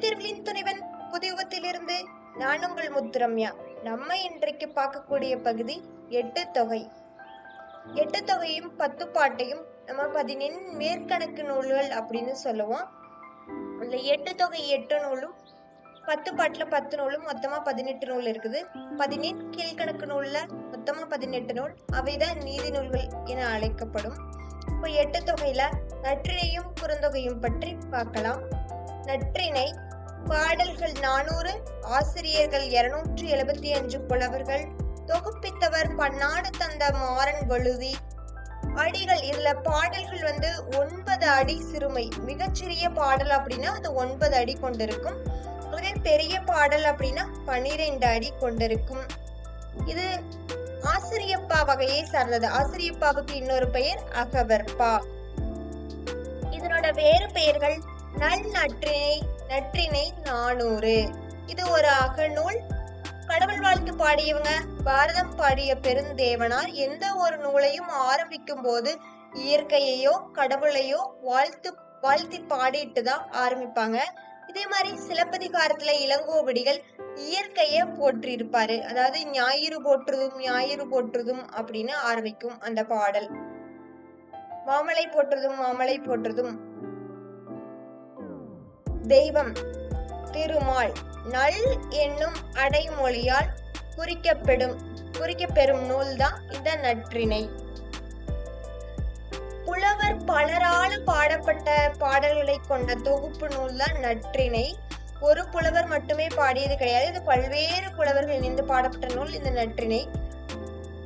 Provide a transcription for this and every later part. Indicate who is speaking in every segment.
Speaker 1: மனிதர்களின் துணைவன் புதியுகத்திலிருந்து நான் உங்கள் முத்துரம்யா. நம்ம இன்றைக்கு பார்க்கக்கூடிய பகுதி எட்டு தொகை. எட்டு தொகையும் பத்து பாட்டையும் நம்ம பதினெண் மேற்கணக்கு நூல்கள் அப்படின்னு சொல்லுவோம். இந்த எட்டு தொகை எட்டு நூலும் பத்து பாட்டில் பத்து நூலும் மொத்தமாக பதினெட்டு நூல் இருக்குது. பதினெண் கீழ்கணக்கு நூலில் மொத்தமாக பதினெட்டு நூல். அவைதான் நீதி நூல்கள் என அழைக்கப்படும். இப்போ எட்டு தொகையில் நற்றினையும் குறுந்தொகையும் பற்றி பார்க்கலாம். நற்றினை பாடல்கள் நானூறு ஆசிரியர்கள் இருநூற்றி எழுபத்தி அஞ்சு புலவர்கள் தொகுப்பித்தவர் பன்னாடு தந்த மாறன் வழுதி. அடிகள் இதுல பாடல்கள் வந்து ஒன்பது அடி சிறுமை. மிகச்சிறிய பாடல் அப்படின்னா அது ஒன்பது அடி கொண்டிருக்கும். அதுவே பெரிய பாடல் அப்படின்னா பன்னிரெண்டு அடி கொண்டிருக்கும். இது ஆசிரியப்பா வகையை சார்ந்தது. ஆசிரியப்பாவுக்கு இன்னொரு பெயர் அகவர்பா இதனோட வேறு பெயர்கள் நல் நற்றினை நற்றினை நானூறு. இது ஒரு அகநூல் கடவுள் வாழ்த்து பாடியவங்க பாரதம் பாடிய பெருந்தேவனார் எந்த ஒரு நூலையும் ஆரம்பிக்கும் போது இயற்கையையோ கடவுளையோ வாழ்த்து வாழ்த்தி பாடிட்டு தான் ஆரம்பிப்பாங்க. இதே மாதிரி சிலப்பதிகாரத்துல இளங்கோவடிகள் இயற்கைய போற்றிருப்பாரு. அதாவது ஞாயிறு போற்றுதும் ஞாயிறு போற்றுதும் அப்படின்னு ஆரம்பிக்கும் அந்த பாடல். மாமலை போற்றுதும் மாமலை போற்றுதும் தெய்வம் திருமால். நல் என்னும் அடைமொழியால் குறிக்கப்படும் குறிக்கப்பெறும் நூல்தான் இந்த நற்றினை புலவர் பலரால பாடப்பட்ட பாடல்களை கொண்ட தொகுப்பு நூல் தான் நற்றினை ஒரு புலவர் மட்டுமே பாடியது கிடையாது. இது பல்வேறு புலவர்கள் இணைந்து பாடப்பட்ட நூல் இந்த நற்றினை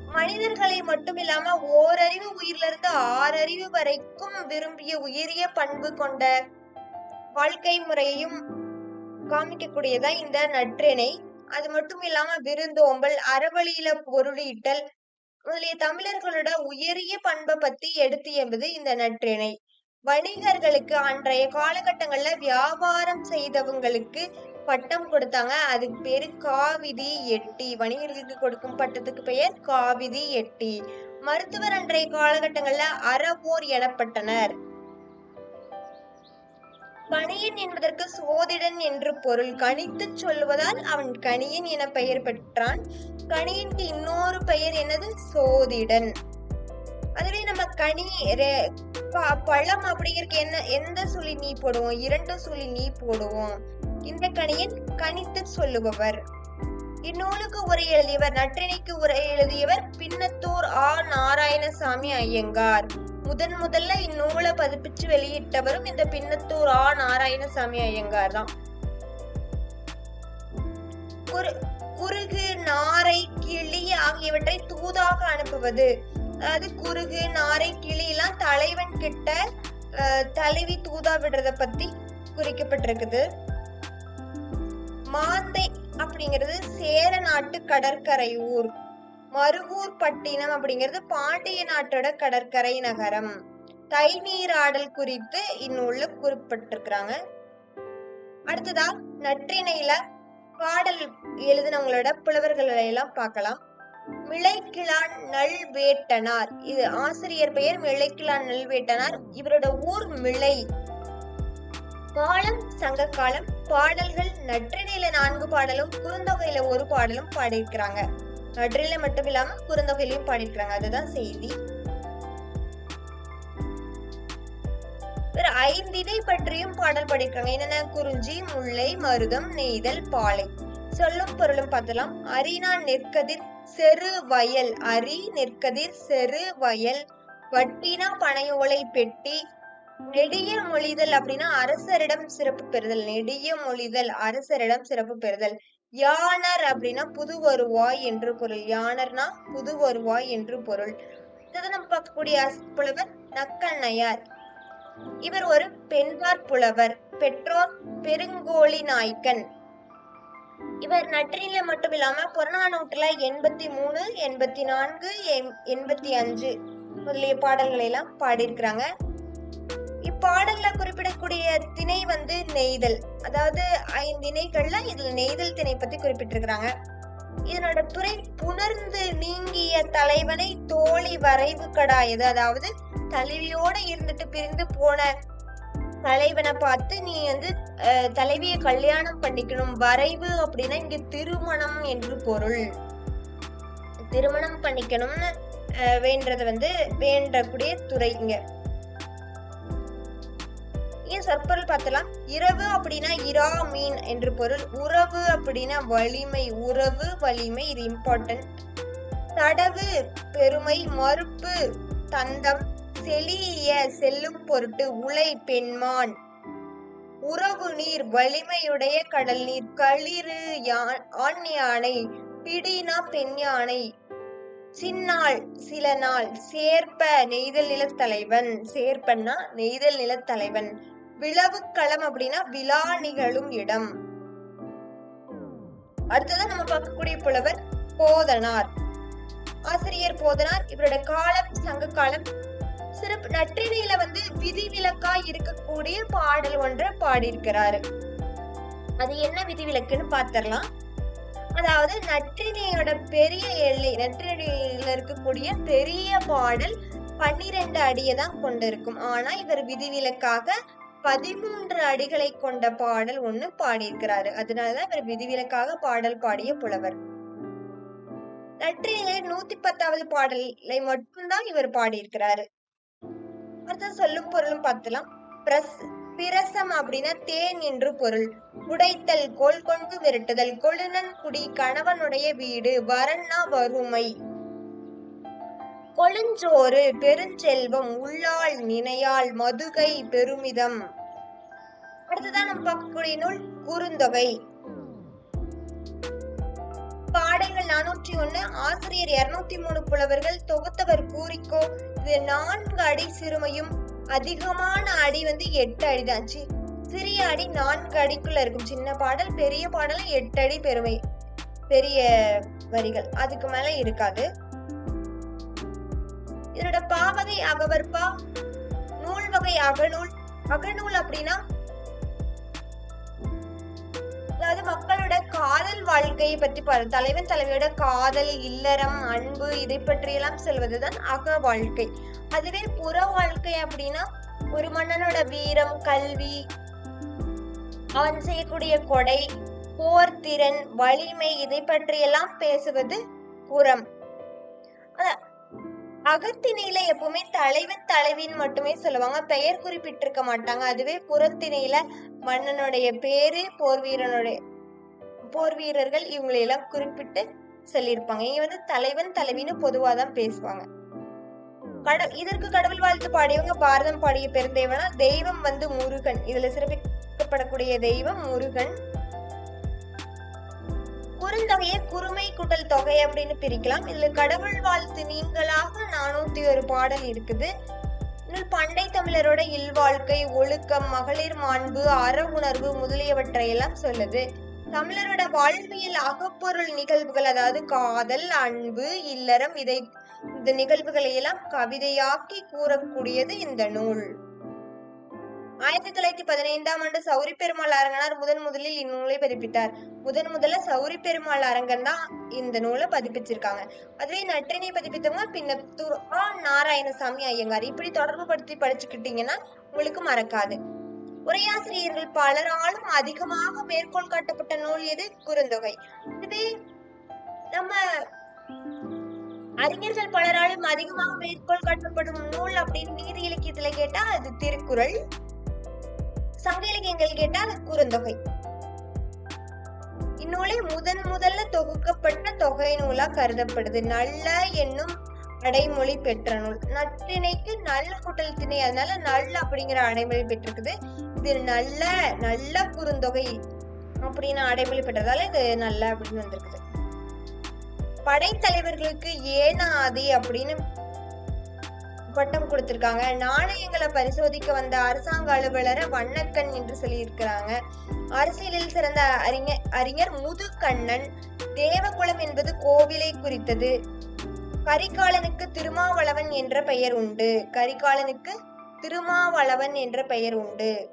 Speaker 1: மனிதர்களை மட்டும் இல்லாம ஓரறிவு உயிரிலிருந்து ஆறறிவு வரைக்கும் விரும்பிய உயரிய பண்பு கொண்ட வாழ்க்கை முறையையும் காமிக்கக்கூடியதா இந்த நற்றினை அது மட்டும் இல்லாம விருந்தோம்பல் அறவழியில பொருளீட்டல் முதலிய தமிழர்களோட உயரிய பண்பை பத்தி எடுத்து என்பது இந்த நற்றினை வணிகர்களுக்கு அன்றைய காலகட்டங்கள்ல வியாபாரம் செய்தவங்களுக்கு பட்டம் கொடுத்தாங்க. அதுக்கு பேரு காவிதி எட்டி. வணிகர்களுக்கு கொடுக்கும் பட்டத்துக்கு பெயர் காவிதி எட்டி. மருத்துவர் அன்றைய காலகட்டங்கள்ல அறவோர் எனப்பட்டனர். கணியன் என்பதற்கு சோதிடன் என்று பொருள். கணித்து சொல்லுவதால் அவன் கணியன் என பெயர் பெற்றான். கணியனுக்கு இன்னொரு பெயர் என்னது? சோதிடன். அதுவே நம்ம கனி ப- பழம் அப்படிங்கிறதுக்கு என்ன எந்த சுழி நீ போடுவோம்? இரண்டு சுழி நீ போடுவோம். இந்த கணியன் கணித்து சொல்லுபவர். இந்நூலுக்கு உரை எழுதியவர் நற்றினைக்கு உரை எழுதியவர் பின்னத்தூர் ஆ. நாராயணசாமி ஐயங்கார். முதன் முதல்ல இந்நூலை பதிப்பிச்சு வெளியிட்டவரும் இந்த பின்னத்தூர் ஆ. நாராயணசாமி ஐயங்கார் தான். குறு குறுகு நாரை கிளி ஆகியவற்றை தூதாக அனுப்புவது. அதாவது குறுகு நாரை கிளி எல்லாம் தலைவன் கிட்ட தலைவி தூதா விடுறத பத்தி குறிக்கப்பட்டிருக்குது. மாந்தை அப்படிங்கிறது சேர நாட்டு கடற்கரை ஊர். மருகூர் பட்டினம் அப்படிங்கிறது பாண்டிய நாட்டோட கடற்கரை நகரம். தை நீராடல் குறித்து இந்நூல்ல குறிப்பிட்டிருக்கிறாங்க. அடுத்ததா நற்றிணையில பாடல் எழுதினவங்களோட புலவர்களை எல்லாம் பார்க்கலாம். மிளைக்கிழான் நல்வேட்டனார் இது ஆசிரியர் பெயர் மிளைக்கிழான் நல்வேட்டனார். இவரோட ஊர் மிளை. காலம் சங்க காலம் பாடல்கள் நற்றிணையில நான்கு பாடலும் குறுந்தொகையில ஒரு பாடலும் பாடியிருக்கிறாங்க. நற்றில மட்டும் இல்லாம குறுந்தொகையிலையும் பாடியிருக்கிறாங்க. அதுதான் செய்தி. வேற ஐந்தினை பற்றியும் பாடல் பாடியிருக்காங்க. என்னென்ன? குறிஞ்சி முல்லை மருதம் நெய்தல் பாலை. சொல்லும் பொருளும் பார்த்தலாம். அரினா நெற்கதிர் செரு வயல். அரி நெற்கதிர் செரு வயல். வட்டினா பனையோலை பெட்டி. நெடிய மொழிதல் அப்படின்னா அரசரிடம் சிறப்பு பெறுதல். நெடிய மொழிதல் அரசரிடம் சிறப்பு பெறுதல். யானர் அப்படின்னா புது வருவாய் என்று பொருள். யானர்னா புது வருவாய் என்று பொருள். இதை நம்ம பார்க்கக்கூடிய புலவர் நக்கண்ணையார் இவர் ஒரு பெண்பார் புலவர் பெற்றோர் பெருங்கோழி நாய்க்கன். இவர் நற்றினில மட்டும் இல்லாம புறநானூற்றுல எண்பத்தி மூணு எண்பத்தி நான்கு எண்- எண்பத்தி அஞ்சு முதலிய பாடல்களை எல்லாம் பாடியிருக்கிறாங்க. பாடல்ல குறிப்பிடக்கூடிய திணை வந்து நெய்தல். அதாவது ஐந்து திணைகள்ல இதுல நெய்தல் திணை பத்தி குறிப்பிட்டிருக்கிறாங்க. இதனோட துறை புணர்ந்து நீங்கிய தலைவனை தோழி வரைவு கடாயது. அதாவது தலைவியோட இருந்துட்டு பிரிந்து போன தலைவனை பார்த்து நீ வந்து அஹ், தலைவியை கல்யாணம் பண்ணிக்கணும். வரைவு அப்படின்னா இங்க திருமணம் என்று பொருள். திருமணம் பண்ணிக்கணும்னு வேண்டது வந்து வேண்டக்கூடிய துறை இங்க. இங்க சொற்பொருள் பார்த்தலாம். இரவு அப்படின்னா இரா மீன் என்று பொருள். உறவு அப்படின்னா வலிமை உறவு வலிமை இது இம்பார்ட்டன்ட் தடவு பெருமை மறுப்பு தந்தம் செலிய செல்லும் பொருட்டு உலை பெண்மான். உறவு நீர் வலிமையுடைய கடல் நீர் களிறு யா- ஆண் யானை பிடினா பெண் யானை. சின்னாள் சில நாள் சேர்ப்ப நெய்தல் நிலத்தலைவன். சேர்ப்பன்னா நெய்தல் நிலத்தலைவன். விளவுக்களம் அப்படின்னா விழா நிகழும் இடம். அடுத்ததான் நம்ம பார்க்கக்கூடிய புலவர் போதனார். ஆசிரியர் போதனார் இவரோட காலம் சங்க காலம் சிறப்பு நற்றினையில வந்து விதிவிலக்கா இருக்கக்கூடிய பாடல் ஒன்றை பாடியிருக்கிறாரு. அது என்ன விதிவிலக்குன்னு பாத்திரலாம் அதாவது நற்றினையோட பெரிய எல்லை நற்றினையில இருக்கக்கூடிய பெரிய பாடல் பன்னிரண்டு அடியை தான் கொண்டிருக்கும். ஆனா இவர் விதிவிலக்காக பதிமூன்று அடிகளை கொண்ட பாடல் ஒண்ணு பாடியிருக்கிறாரு. அதனாலதான் இவர் விதிவிலக்காக பாடல் பாடிய புலவர். நற்றினையில நூத்தி பத்தாவது பாடலை மட்டும்தான் இவர் பாடியிருக்கிறாரு. அடுத்த சொல்லும் பொருளும் பார்த்தலாம். பிரஸ் பிரசம் அப்படின்னா தேன் என்று பொருள். உடைத்தல் கோல் கொண்டு விரட்டுதல். கொழுநன் குடி கணவனுடைய வீடு. வரன்னா வறுமை. கொழுஞ்சோறு பெருஞ்செல்வம் உள்ளால் நினையால் மதுகை பெருமிதம். அடுத்ததான் நம்ம பார்க்கக்கூடிய நூல் குறுந்தொகை. பாடல்கள் நானூற்றி ஒண்ணு ஆசிரியர் இருநூத்தி மூணு புலவர்கள் தொகுத்தவர் கூறிக்கோ இது நான்கு அடி சிறுமையும் அதிகமான அடி வந்து எட்டு அடிதான் சிறிய அடி நான்கு அடிக்குள்ள இருக்கும். சின்ன பாடல் பெரிய பாடல் எட்டு அடி பெருமை பெரிய வரிகள். அதுக்கு மேல இருக்காது. இதனோட பாவகை அகவற்பா நூல் வகை அகநூல். அகநூல் அப்படின்னா அதாவது மக்களோட காதல் வாழ்க்கையை பற்றி பாரு தலைவன் தலைவியோட காதல் இல்லறம் அன்பு இதை பற்றியெல்லாம் சொல்வதுதான் அக வாழ்க்கை. அதுவே புற வாழ்க்கை அப்படின்னா ஒரு மன்னனோட வீரம் கல்வி அவன் செய்யக்கூடிய கொடை போர் திறன் வலிமை இதை பற்றியெல்லாம் பேசுவது புறம். அகத்திணையில எப்பவுமே தலைவன் தலைவின்னு மட்டுமே சொல்லுவாங்க. பெயர் குறிப்பிட்டிருக்க மாட்டாங்க. அதுவே புறத்திணையில மன்னனுடைய பேரு போர் வீரனுடைய போர் வீரர்கள் இவங்களை எல்லாம் குறிப்பிட்டு சொல்லியிருப்பாங்க. இங்க வந்து தலைவன் தலைவின்னு பொதுவா தான் பேசுவாங்க. கட இதற்கு கடவுள் வாழ்த்து பாடியவங்க பாரதம் பாடிய பெருந்தேவனா. தெய்வம் வந்து முருகன். இதுல சிறப்பிக்கப்படக்கூடிய தெய்வம் முருகன். குறுந்தொகையை குறுமை கூட்டல் தொகை அப்படின்னு பிரிக்கலாம். இதுல கடவுள் வாழ்த்து நீங்களாக நானூத்தி ஒரு பாடல் இருக்குது. இன்னும் பண்டை தமிழரோட இல்வாழ்க்கை ஒழுக்கம் மகளிர் மாண்பு அற உணர்வு முதலியவற்றை எல்லாம் சொல்லுது. தமிழரோட வாழ்வியல் அகப்பொருள் நிகழ்வுகள் அதாவது காதல் அன்பு இல்லறம் இதை இந்த நிகழ்வுகளை எல்லாம் கவிதையாக்கி கூறக்கூடியது இந்த நூல். ஆயிரத்தி தொள்ளாயிரத்தி பதினைந்தாம் ஆண்டு சௌரி பெருமாள் அரங்கனார் முதன் முதலில் இந்நூலை பதிப்பித்தார் முதன் முதல்ல சௌரி பெருமாள் அரங்கன் தான் இந்த நூலை பதிப்பிச்சிருக்காங்க. அதுவே நற்றினை பதிப்பித்தவங்க பின்னத்தூர் ஆ நாராயணசாமி ஐயங்கார். இப்படி தொடர்பு படுத்தி படிச்சுக்கிட்டீங்கன்னா உங்களுக்கு மறக்காது. உரையாசிரியர்கள் பலராலும் அதிகமாக மேற்கோள் காட்டப்பட்ட நூல் எது? குறுந்தொகை. இதுவே நம்ம அறிஞர்கள் பலராலும் அதிகமாக மேற்கோள் காட்டப்படும் நூல் அப்படின்னு நீதி இலக்கியத்துல கேட்டா அது திருக்குறள். சங்க இலக்கியங்கள் கேட்டா குறுந்தொகை. இந்நூலை முதன் முதல்ல தொகுக்கப்பட்ட தொகை நூலா கருதப்படுது. நல்ல என்னும் அடைமொழி பெற்ற நூல். நற்றிணைக்கு நல்ல கூட்டல் திணை அதனால நல்ல அப்படிங்கிற அடைமொழி பெற்றிருக்குது. இது நல்ல நல்ல குறுந்தொகை அப்படின்னு அடைமொழி பெற்றதால இது நல்ல அப்படின்னு வந்திருக்குது. படைத்தலைவர்களுக்கு ஏனாதி அப்படின்னு பட்டம் கொடுத்துருக்காங்க. நாணயங்களை பரிசோதிக்க வந்த அரசாங்க அலுவலரை வண்ணக்கண் என்று சொல்லியிருக்கிறாங்க. அரசியலில் சிறந்த அறிஞர் அறிஞர் முதுகண்ணன். தேவகுலம் என்பது கோவிலை குறித்தது. கரிகாலனுக்கு திருமாவளவன் என்ற பெயர் உண்டு. கரிகாலனுக்கு திருமாவளவன் என்ற பெயர் உண்டு.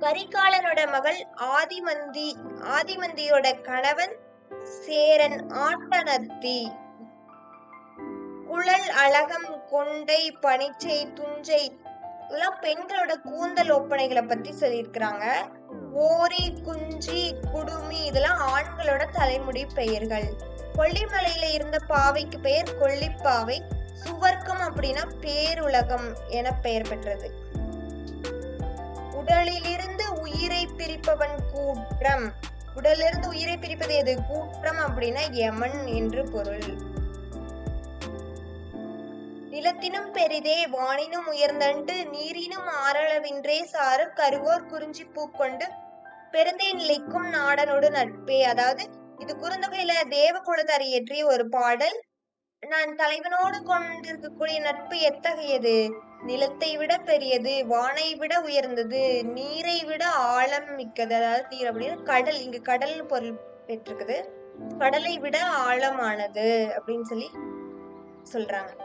Speaker 1: கரிகாலனோட மகள் ஆதிமந்தி ஆதிமந்தியோட கணவன் சேரன் ஆட்டனத்தி குழல் அழகம் கொண்டை பனிச்சை துஞ்சை இதெல்லாம் பெண்களோட கூந்தல் ஒப்பனைகளை பத்தி சொல்லியிருக்கிறாங்க. ஓரி குஞ்சி குடுமி இதெல்லாம் ஆண்களோட தலைமுடி பெயர்கள். கொல்லிமலையில இருந்த பாவைக்கு பெயர் கொல்லிப்பாவை. சுவர்க்கம் அப்படின்னா பேருலகம் என பெயர் பெற்றது. உடலிலிருந்து உயிரை பிரிப்பவன் கூற்றம். உடலிலிருந்து உயிரை பிரிப்பது எது? கூற்றம் அப்படின்னா யமன் என்று பொருள். நிலத்தினும் பெரிதே வானினும் உயர்ந்தண்டு நீரினும் ஆரளவின்றே சாறு கருவோர் குறிஞ்சி பூக்கொண்டு பெருந்தே நிலைக்கும் நாடனோடு நட்பே. அதாவது இது குறுந்தொகையில தேவகுலத்தார் இயற்றிய ஒரு பாடல். நான் தலைவனோடு கொண்டிருக்கக்கூடிய நட்பு எத்தகையது? நிலத்தை விட பெரியது வானை விட உயர்ந்தது நீரை விட ஆழம் மிக்கது. அதாவது நீர் அப்படின்னு கடல் இங்க கடல் பொருள் பெற்றிருக்குது. கடலை விட ஆழமானது அப்படின்னு சொல்லி சொல்றாங்க.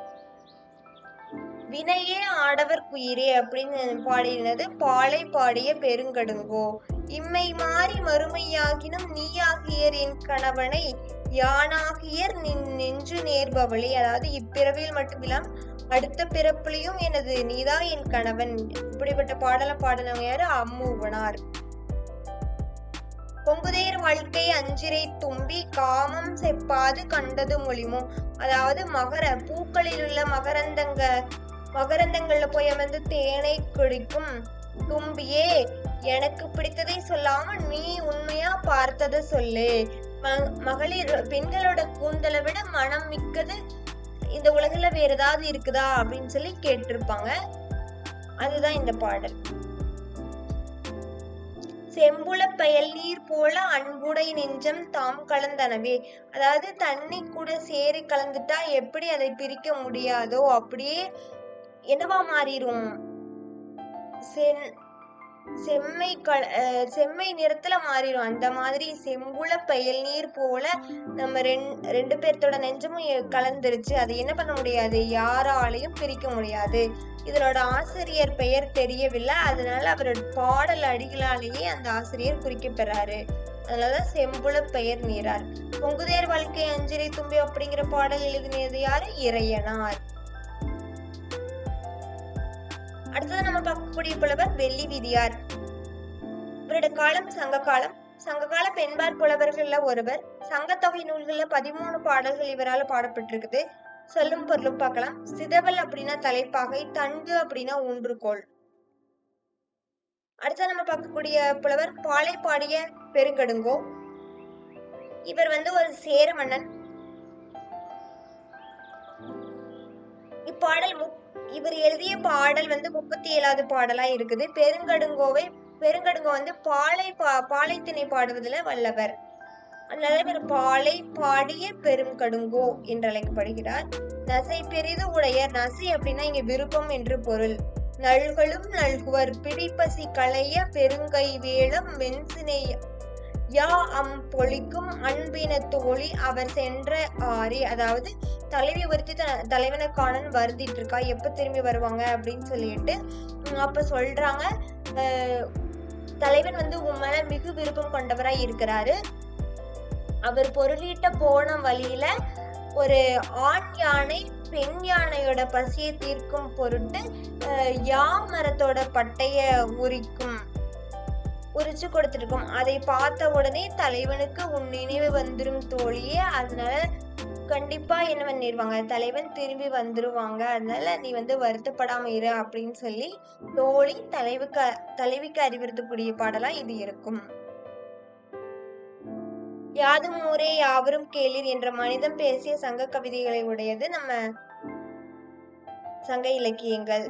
Speaker 1: வினையே ஆடவர்க்குயிரே அப்படின்னு பாடினது பாலை பாடிய பெருங்கடுங்கோ. இம்மை மாறி மறுமையாகினும் நீயாகியர் என் கணவனை யானாகியர் நின் நெஞ்சு நேர்பவளே அதாவது இப்பிறவியில் மட்டுமில்லாம் அடுத்த பிறப்புலையும் எனது நீதான் என் கணவன். இப்படிப்பட்ட பாடலை பாடினவங்க யாரு? அம்மூவனார். பொங்குதேர் வாழ்க்கை அஞ்சிரை தும்பி காமம் செப்பாது கண்டது மொழிமோ. அதாவது மகர பூக்களில் உள்ள மகரந்தங்க மகரந்தங்கள்ல போய் அமர்ந்து தேனை குடிக்கும். தும்பியே எனக்கு பிடித்ததை சொல்லாம நீ உண்மையா பார்த்ததை சொல்லு. மகளிர் பெண்களோட கூந்தலை விட மனம் மிக்கது இந்த உலகில வேற ஏதாவது இருக்குதா அப்படின்னு சொல்லி கேட்டிருப்பாங்க. அதுதான் இந்த பாடல். செம்புல பயல் நீர் போல அன்புடை நெஞ்சம் தாம் கலந்தனவே. அதாவது தண்ணி கூட சேரி கலந்துட்டா எப்படி அதை பிரிக்க முடியாதோ அப்படியே என்னவா மாறிடும் சென் செம்மை கல செம்மை நிறத்துல மாறிடும் அந்த மாதிரி செம்புல பயல் நீர் போல நம்ம ரெண் ரெண்டு பேர்த்தோட நெஞ்சமும் கலந்துருச்சு. அதை என்ன பண்ண முடியாது? யாராலையும் பிரிக்க முடியாது. இதனோட ஆசிரியர் பெயர் தெரியவில்லை. அதனால அவரோட பாடல் அடிகளாலேயே அந்த ஆசிரியர் குறிக்கப்பெறாரு. அதனால செம்புல பெயர் நீரார் பொங்குதேர் வாழ்க்கை அஞ்சலி தும்பி அப்படிங்கிற பாடல் எழுதினது யாரு? இறையனார். அடுத்தது நம்ம பார்க்கக்கூடிய புலவர் வெள்ளி விதியார். இவரோட காலம் சங்க காலம். சங்ககால பெண்பார் புலவர்கள்ல ஒருவர். சங்கத்தொகை நூல்கள்ல பதிமூணு பாடல்கள் இவரால பாடப்பட்டிருக்குது. சொல்லும் பொருளும் பார்க்கலாம். சிதவல் அப்படின்னா தலைப்பாகை தண்டு அப்படின்னா ஊன்றுகோல். அடுத்த நம்ம பார்க்கக்கூடிய புலவர் பாலை பாடிய பெருங்கடுங்கோ. இவர் வந்து ஒரு சேர மன்னன் இப்பாடல் முப் இவர் எழுதிய பாடல் வந்து முப்பத்தி ஏழாவது பாடலா இருக்குது. பெருங்கடுங்கோவை பெருங்கடுங்கோ வந்து பாலை பா பாலைத்திணை பாடுவதில் வல்லவர். அதனால இவர் பாலை பாடிய பெருங்கடுங்கோ என்று அழைக்கப்படுகிறார். நசை பெரிது உடைய நசை அப்படின்னா இங்க விருப்பம் என்று பொருள். நல்களும் நல்குவர் பிடிப்பசி களைய பெருங்கை வேளம் மென்சினை யா அம் பொழிக்கும் அன்பின தோழி அவர் சென்ற ஆரி அதாவது தலைவி ஒருத்தி த- தலைவனை காணன் வருதிட்டு இருக்கா எப்ப திரும்பி வருவாங்க அப்படின்னு சொல்லிட்டு அப்போ அப்ப சொல்றாங்க தலைவன் வந்து உன் மேல மிகு விருப்பம் கொண்டவரா இருக்கிறாரு. அவர் பொருளீட்ட போன வழியில ஒரு ஆண் யானை பெண் யானையோட பசியை தீர்க்கும் பொருட்டு யா மரத்தோட பட்டைய உரிக்கும் உரிச்சு கொடுத்துருக்கும். அதை பார்த்த உடனே தலைவனுக்கு உன் நினைவு வந்துடும் தோழியே. அதனால கண்டிப்பா என்ன பண்ணிடுவாங்க தலைவன் திரும்பி வந்துருவாங்க. அதனால நீ வந்து வருத்தப்படாம இரு அப்படின்னு சொல்லி தோழி தலைவுக்கு தலைவிக்கு அறிவுறுத்தக்கூடிய பாடலா இது இருக்கும். யாதும் ஊரே யாவரும் கேளீர் என்ற மனிதம் பேசிய சங்க கவிதைகளை உடையது நம்ம சங்க இலக்கியங்கள்.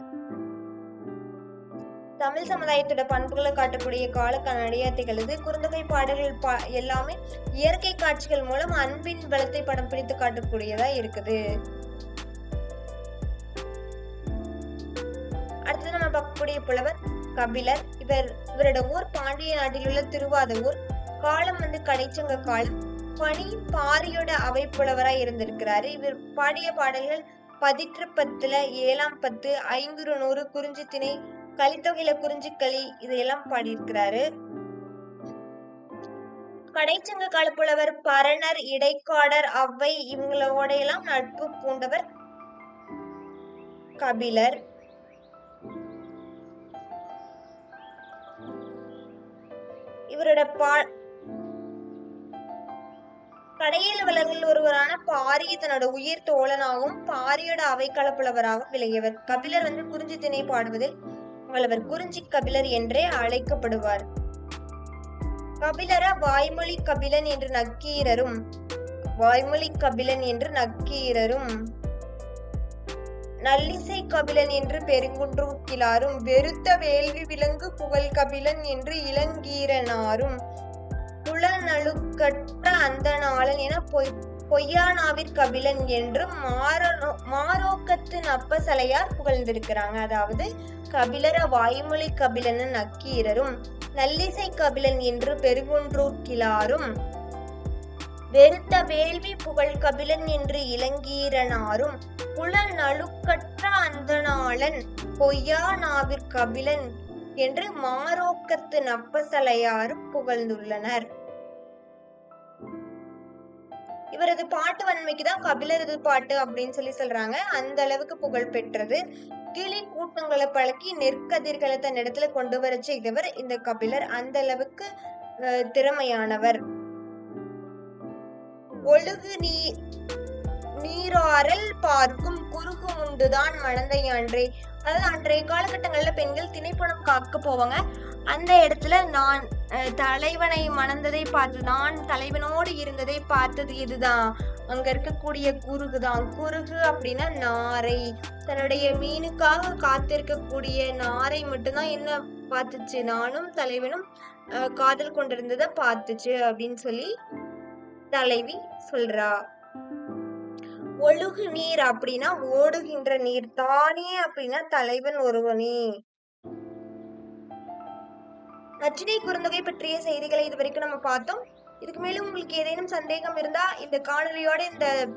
Speaker 1: தமிழ் சமுதாயத்தோட பண்புகளை காட்டக்கூடிய கால கண்ணாடியா திகழுது குறுந்தொகை பாடல்கள் பா எல்லாமே இயற்கை காட்சிகள் மூலம் அன்பின் பலத்தை படம் பிடித்து காட்டக்கூடியதா இருக்குது. அடுத்து நம்ம பார்க்கக்கூடிய புலவர் கபிலர். இவர் இவரோட ஊர் பாண்டிய நாட்டில் உள்ள திருவாதூர். காலம் வந்து கடைச்சங்க காலம். பனி பாரியோட அவை புலவரா இருந்திருக்கிறாரு. இவர் பாடிய பாடல்கள் பதிற்று பத்துல ஏழாம் பத்து ஐங்குறு நூறு குறிஞ்சி திணை கலித்தொகையில குறிஞ்சிக்களி இதையெல்லாம் பாடியிருக்கிறாரு. கடைச்சங்க காலப்புலவர் பரணர் இடைக்காடர் அவ்வை இவங்களோட எல்லாம் நட்பு பூண்டவர் கபிலர். இவரோட பா கடையில் வளர்களில் ஒருவரான பாரிய தன்னோட உயிர் தோழனாகவும் பாரியோட அவை கலப்புலவராகவும் விளையவர் கபிலர் வந்து குறிஞ்சி திணை பாடுவதில் அவர் குறிஞ்சி கபிலர் என்றே அழைக்கப்படுவார். கபிலர வாய்மொழி கபிலன் என்று நக்கீரரும் வாய்மொழி கபிலன் என்று நக்கீரரும். நல்லிசை கபிலன் என்று பெருங்குன்றூக்கிலாரும் வெறுத்த வேள்வி விலங்கு புகழ் கபிலன் என்று இளங்கீரனாரும். புலநழுக்கற்ற அந்த நாளன் என பொய் பொய்யானாவிற் கபிலன் என்றும் மாரோ மாரோக்கத்து நப்பசலையார் புகழ்ந்திருக்கிறாங்க. அதாவது கபிலர வாய்மொழி கபிலன் நக்கீரரும் நல்லிசை கபிலன் என்று பெருங்குன்றூர்கிலாரும் வெறுத்த வேள்வி புகழ் கபிலன் என்று இளங்கீரனாரும் புலன் நழுக்கற்ற அந்தனாளன் பொய்யா நாவிற் கபிலன் என்று மாரோக்கத்து நப்பசலையாரும் புகழ்ந்துள்ளனர். இவரது பாட்டு வன்மைக்கு தான் கபிலரது பாட்டு அப்படின்னு சொல்லி சொல்றாங்க. அந்த அளவுக்கு புகழ் பெற்றது. கிளி கூட்டங்களை பழக்கி நெற்கதிர்களை தன்னிடத்துல கொண்டு வர செய்தவர் இந்த கபிலர். அந்த அளவுக்கு திறமையானவர். ஒழுகு நீ நீராறல் பார்க்கும் குறுகு உண்டுதான் மணந்தையான்றே அதாவது அன்றைய காலகட்டங்களில் பெண்கள் திணைப்பணம் காக்க போவாங்க. அந்த இடத்துல நான் தலைவனை மணந்ததை பார்த்து நான் தலைவனோடு இருந்ததை பார்த்தது இதுதான் அங்க இருக்கக்கூடிய குறுகு தான் குறுகு அப்படின்னா நாரை. தன்னுடைய மீனுக்காக காத்திருக்கக்கூடிய நாரை மட்டும்தான் என்ன பார்த்துச்சு? நானும் தலைவனும் காதல் கொண்டிருந்ததை பார்த்துச்சு அப்படின்னு சொல்லி தலைவி சொல்றா. ஒழுகு நீர் அப்படின்னா ஓடுகின்ற நீர் தானே அப்படின்னா தலைவன் ஒருவனே. நச்சினை குறுந்தொகை பற்றிய செய்திகளை இது வரைக்கும் நம்ம பார்த்தோம். இதுக்கு மேலும் உங்களுக்கு ஏதேனும் சந்தேகம் இருந்தா இந்த காணொலியோட இந்த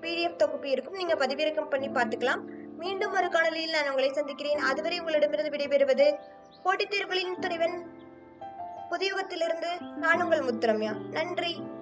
Speaker 1: பிடிஎஃப் தொகுப்பு இருக்கும். நீங்க பதிவிறக்கம் பண்ணி பார்த்துக்கலாம். மீண்டும் ஒரு காணொலியில் நான் உங்களை சந்திக்கிறேன். அதுவரை உங்களிடமிருந்து விடைபெறுவது போட்டித் தேர்வுகளின் துணைவன். புதியுகத்திலிருந்து நான் உங்கள் முத்துரம்யா. நன்றி.